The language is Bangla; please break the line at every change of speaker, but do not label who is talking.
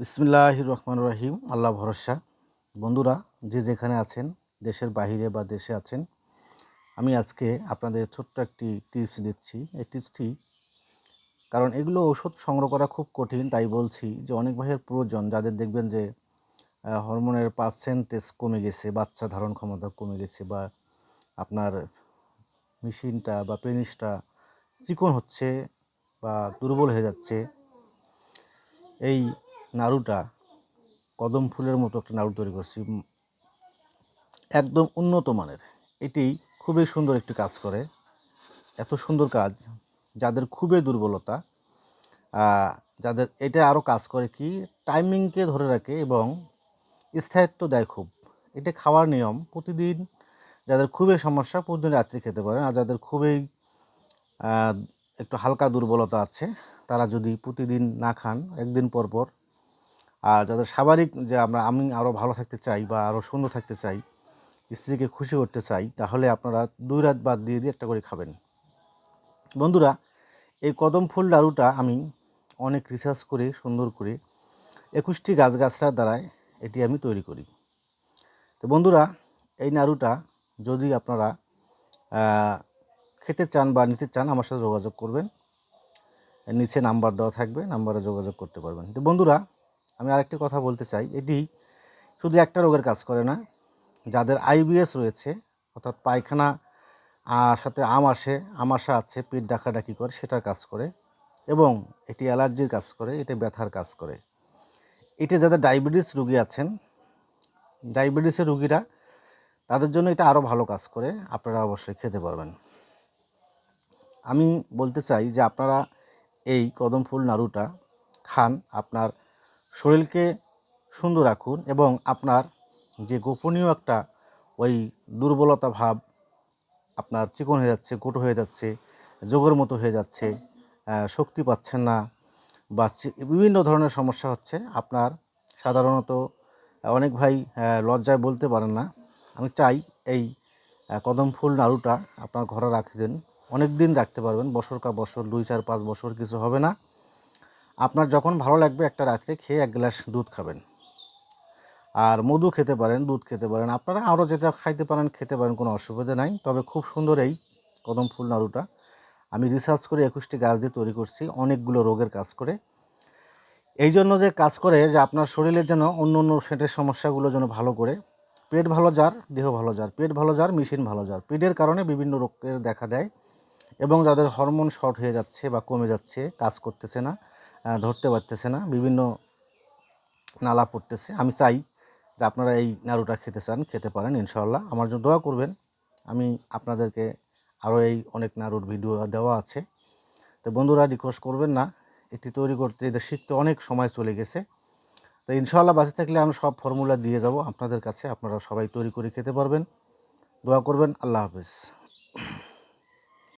বিসমিল্লাহ রহমান রহিম, আল্লাহ ভরসা। বন্ধুরা, যে যেখানে আছেন, দেশের বাইরে বা দেশে আছেন, আমি আজকে আপনাদের ছোট্ট একটি টিপস দিচ্ছি। এই টিপসটি, কারণ এগুলো ওষুধ সংগ্রহ করা খুব কঠিন, তাই বলছি যে অনেক ভাইয়ের প্রয়োজন, যাদের দেখবেন যে হরমোনের পার্সেন্টেজ কমে গেছে, বাচ্চা ধারণ ক্ষমতা কমে গেছে বা আপনার মেশিনটা বা পেনিসটা চিকন হচ্ছে বা দুর্বল হয়ে যাচ্ছে, এই নাড়ুটা, কদম ফুলের মতো একটা নাড়ু তৈরি করছি। একদম উন্নত মানের। এটি খুবই সুন্দর একটি কাজ করে। এত সুন্দর কাজ, যাদের খুবই দুর্বলতা যাদের এটা আরও কাজ করে কি, টাইমিংকে ধরে রাখে এবং স্থায়িত্ব দেয় খুব। এটা খাওয়ার নিয়ম। প্রতিদিন যাদের খুবই সমস্যা, প্রতিদিন রাত্রি খেতে পারেন। আর যাদের খুবই একটু হালকা দুর্বলতা আছে, তারা যদি প্রতিদিন না খান, একদিন পর পর আর যাদের স্বাভাবিক যে আমরা আমি আরও ভালো থাকতে চাই বা আরও সুন্দর থাকতে চাই, স্ত্রীকে খুশি করতে চাই, তাহলে আপনারা দুই রাত বাদ দিয়ে দিয়ে একটা করে খাবেন। বন্ধুরা, এই কদম ফুল নাড়ুটা আমি অনেক রিসার্চ করে, সুন্দর করে একুশটি গাছগাছড়ার দ্বারায় এটি আমি তৈরি করি। তো বন্ধুরা, এই নাড়ুটা যদি আপনারা খেতে চান বা নিতে চান, আমার সাথে যোগাযোগ করবেন। নিচে নাম্বার দেওয়া থাকবে, নাম্বারে যোগাযোগ করতে পারবেন। তো বন্ধুরা আমি আরেকটি কথা বলতে চাই। এটি শুধু একটা রোগের কাজ করে না, যাদের আইবিএস রয়েছে, অর্থাৎ পায়খানা সাথে আম আসে আমাশা আছে, পেট ডাকাডাকি করে, সেটার কাজ করে এবং এটি অ্যালার্জির কাজ করে এটি ব্যথার কাজ করে। এটি যাদের ডায়াবেটিস রুগী আছেন ডায়াবেটিসের রুগীরা, তাদের জন্য এটা আরও ভালো কাজ করে, আপনারা অবশ্যই খেতে পারবেন। আমি বলতে চাই যে আপনারা এই কদম ফুল নাড়ুটা খান, আপনার শরীরকে সুন্দর রাখুন এবং আপনার যে গোপনীয় একটা ওই দুর্বলতা ভাব আপনার চিকন হয়ে যাচ্ছে কোটো হয়ে যাচ্ছে যোগের মতো হয়ে যাচ্ছে শক্তি পাচ্ছেন না বা বিভিন্ন ধরনের সমস্যা হচ্ছে। আপনার সাধারণত অনেক ভাই লজ্জায় বলতে পারেন না। আমি চাই এই কদম ফুল নাড়ুটা আপনার ঘরে রাখে দিন। অনেক দিন রাখতে পারবেন, বছর কা বছর, দুই, চার, পাঁচ বছর কিছু হবে না। আপনার যখন ভালো লাগবে একটা রাত্রে খেয়ে এক গ্লাস দুধ খাবেন। আর মধু খেতে পারেন, দুধ খেতে পারেন। আপনারা আরও যেটা খাইতে পারেন, খেতে পারেন, কোনো অসুবিধা নাই। তবে খুব সুন্দর এই কদম ফুল নাড়ুটা। আমি রিসার্চ করে একুশটি গাছ দিয়ে তৈরি করছি, অনেকগুলো রোগের কাজ করে। এই জন্য যে কাজ করে যে আপনার শরীরের যেন অন্য অন্য ফেটের সমস্যাগুলো যেন ভালো করে, পেট ভালো যার, দেহ ভালো যার, পেট ভালো যার, মেশিন ভালো যার, পেটের কারণে বিভিন্ন রোগের দেখা দেয় এবং যাদের হরমোন শর্ট হয়ে যাচ্ছে বা কমে যাচ্ছে, কাজ করতেছে না। ধরতে পারতেছে না, বিভিন্ন নালা পড়তেছে। আমি চাই যে আপনারা এই নাড়ুটা খেতে চান, খেতে পারেন ইনশাল্লাহ আমার জন্য দোয়া করবেন, আমি আপনাদেরকে আরও এই অনেক নাড়ুর ভিডিও দেওয়া আছে। তো বন্ধুরা, রিকোয়েস্ট করবেন না, এটি তৈরি করতে এটা শিখতে অনেক সময় চলে গেছে। তো ইনশাল্লাহ বাঁচে থাকলে আমি সব ফর্মুলা দিয়ে যাব। আপনাদের কাছে আপনারা সবাই তৈরি করে খেতে পারবেন। দোয়া করবেন, আল্লাহ হাফেজ।